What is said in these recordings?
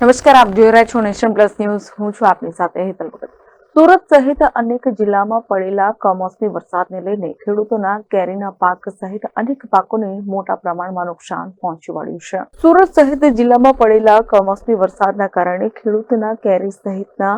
નમસ્કાર, આપ જોઈ રહ્યા છો નેશન પ્લસ ન્યૂઝ. હું છું આપની સાથે હેતલ ભગત. સુરત સહિત અનેક જિલ્લામાં પડેલા કમોસમી વરસાદને લઈને ખેડૂતોના કેરીના પાક સહિત અનેક પાકોને મોટા પ્રમાણમાં નુકસાન પહોંચી વળ્યું છે. સુરત સહિત જિલ્લામાં પડેલા કમોસમી વરસાદના કારણે ખેડૂતના કેરી સહિતના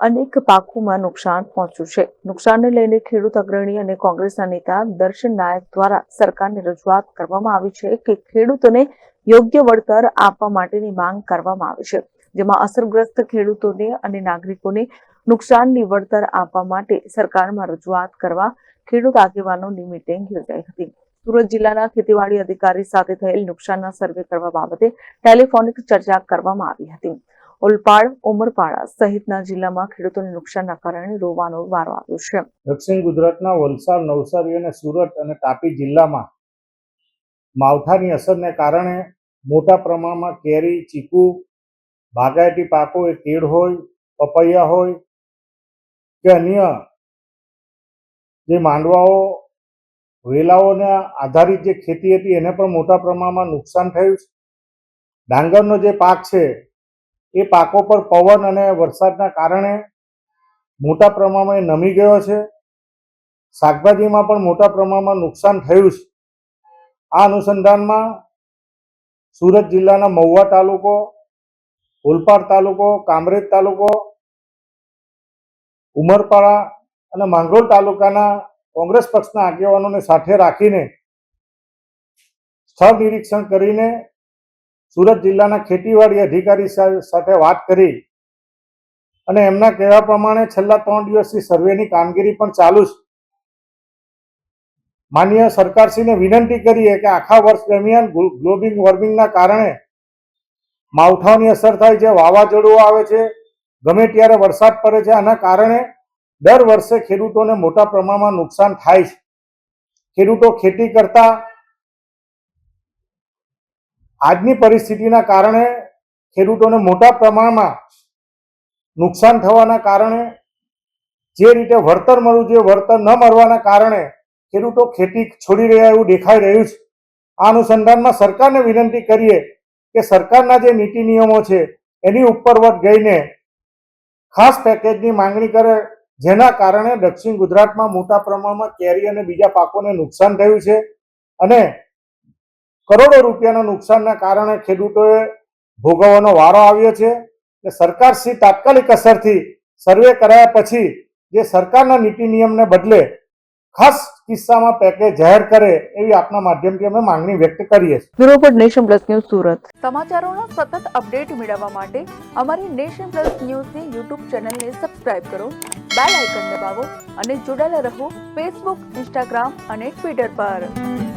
અનેક પાકોમાં નુકસાન પહોંચ્યું છે. નુકસાનને લઈને ખેડૂત અગ્રણી અને કોંગ્રેસના નેતા દર્શન નાયક દ્વારા સરકારને રજૂઆત કરવામાં આવી છે કે ખેડૂતોને યોગ્ય વળતર આપવા માટેની માંગ કરવામાં આવી છે, જેમાં અસરગ્રસ્ત ખેડૂતોને અને નાગરિકોને નુકસાનની વળતર આપવા માટે સરકારમાં રજૂઆત કરવા ખેડૂત આગેવાનોની મિટિંગ યોજાઈ હતી. સુરત જિલ્લાના ખેતીવાડી અધિકારી સાથે થયેલ નુકસાનના સર્વે કરવા બાબતે ટેલિફોનિક ચર્ચા કરવામાં આવી હતી. ઓલપાડ, ઉમરપાડા સહિતના જિલ્લામાં ખેડૂતોને નુકસાનના કારણે રોવાનો વારો આવ્યો છે. દક્ષિણ ગુજરાતના વલસાડ, નવસારી અને સુરત અને તાપી જિલ્લામાં માવઠાની અસરને કારણે મોટા પ્રમાણમાં કેરી, ચીકુ, બાગાયતી પાકો, એ કેળ હોય, પપૈયા હોય કે અન્ય જે માંડવાઓ, વેલાઓના આધારિત જે ખેતી હતી એને પણ મોટા પ્રમાણમાં નુકસાન થયું છે. ડાંગરનો જે પાક છે, એ પાકો પર પવન અને વરસાદના કારણે મોટા પ્રમાણમાં એ નમી ગયો છે. શાકભાજીમાં પણ મોટા પ્રમાણમાં નુકસાન થયું છે. આ અનુસંધાનમાં સુરત જિલ્લાના મહુવા તાલુકો ઓલપાડ તાલુકો, કામરેજ તાલુકો, ઉમરપાડા અને માંગરોળ તાલુકાના કોંગ્રેસ પક્ષના આગેવાનોને સાથે રાખીને સ્થળ નિરીક્ષણ કરીને સુરત જિલ્લાના ખેતીવાડી અધિકારી સાથે વાત કરી અને એમના કહેવા પ્રમાણે છેલ્લા ત્રણ દિવસથી સર્વેની કામગીરી પણ ચાલુ છે માનનીય સરકારશ્રીને વિનંતી કરીએ કે આખા વર્ષ દરમિયાન ગ્લોબિંગ વોર્મિંગના કારણે માવઠાઓની અસર થાય છે, વાવાઝોડું આવે છે, ગમે ત્યારે વરસાદ પડે છે, આના કારણે દર વર્ષે ખેડૂતોને મોટા પ્રમાણમાં નુકસાન થાય છે. ખેડૂતો ખેતી કરતા આજની પરિસ્થિતિના કારણે ખેડૂતોને મોટા પ્રમાણમાં નુકસાન થવાના કારણે જે રીતે વળતર મળવું જોઈએ, વળતર ન મળવાના કારણે ખેડૂતો ખેતી છોડી રહ્યા એવું દેખાઈ રહ્યું છે. આ અનુસંધાનમાં સરકારને વિનંતી કરીએ કે સરકારના જે નીતિ નિયમો છે, એની ઉપરવટ ગઈને ખાસ પેકેજની માંગણી કરે, જેના કારણે દક્ષિણ ગુજરાતમાં મોટા પ્રમાણમાં કેરી અને બીજા પાકોને નુકસાન થયું છે અને કરોડો રૂપિયાના નુકસાનના કારણે ખેડૂતોએ ભોગવવાનો વારો આવ્યો છે. એટલે સરકારશ્રી તાત્કાલિક અસરથી સર્વે કરાયા પછી જે સરકારના નીતિ નિયમને બદલે ખાસ કિસ્સામાં પેકેજ જાહેર કરે એવી આપના માધ્યમથી અમે માંગણી વ્યક્ત કરીએ છીએ. બ્યુરો પર નેશન પ્લસ ન્યૂઝ સુરત. સમાચારોના સતત અપડેટ મેળવવા માટે અમારી નેશન પ્લસ ન્યૂઝની યુટ્યુબ ચેનલને સબસ્ક્રાઇબ કરો બેલ આઇકન દબાવો અને જોડાયેલા રહો ફેસબુક ઇન્સ્ટાગ્રામ અને ટ્વિટર પર.